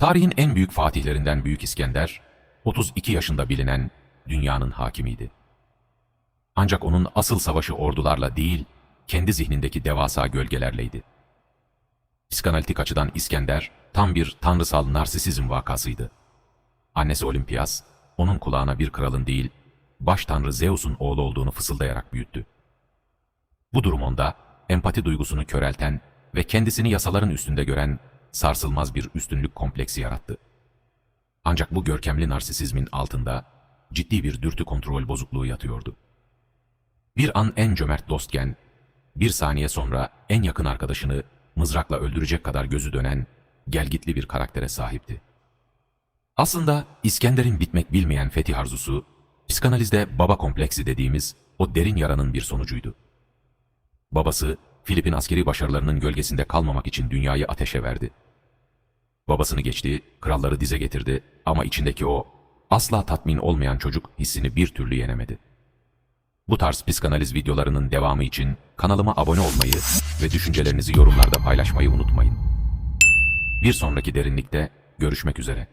Tarihin en büyük fatihlerinden Büyük İskender, 32 yaşında bilinen dünyanın hakimiydi. Ancak onun asıl savaşı ordularla değil, kendi zihnindeki devasa gölgelerleydi. Psikanalitik açıdan İskender, tam bir tanrısal narsisizm vakasıydı. Annesi Olimpiyas, onun kulağına bir kralın değil, baş tanrı Zeus'un oğlu olduğunu fısıldayarak büyüttü. Bu durum onda, empati duygusunu körelten ve kendisini yasaların üstünde gören sarsılmaz bir üstünlük kompleksi yarattı. Ancak bu görkemli narsisizmin altında ciddi bir dürtü kontrol bozukluğu yatıyordu. Bir an en cömert dostken, bir saniye sonra en yakın arkadaşını mızrakla öldürecek kadar gözü dönen, gelgitli bir karaktere sahipti. Aslında İskender'in bitmek bilmeyen fetih arzusu, psikanalizde baba kompleksi dediğimiz o derin yaranın bir sonucuydu. Babası, Filip'in askeri başarılarının gölgesinde kalmamak için dünyayı ateşe verdi. Babasını geçti, kralları dize getirdi ama içindeki o asla tatmin olmayan çocuk hissini bir türlü yenemedi. Bu tarz psikanaliz videolarının devamı için kanalıma abone olmayı ve düşüncelerinizi yorumlarda paylaşmayı unutmayın. Bir sonraki derinlikte görüşmek üzere.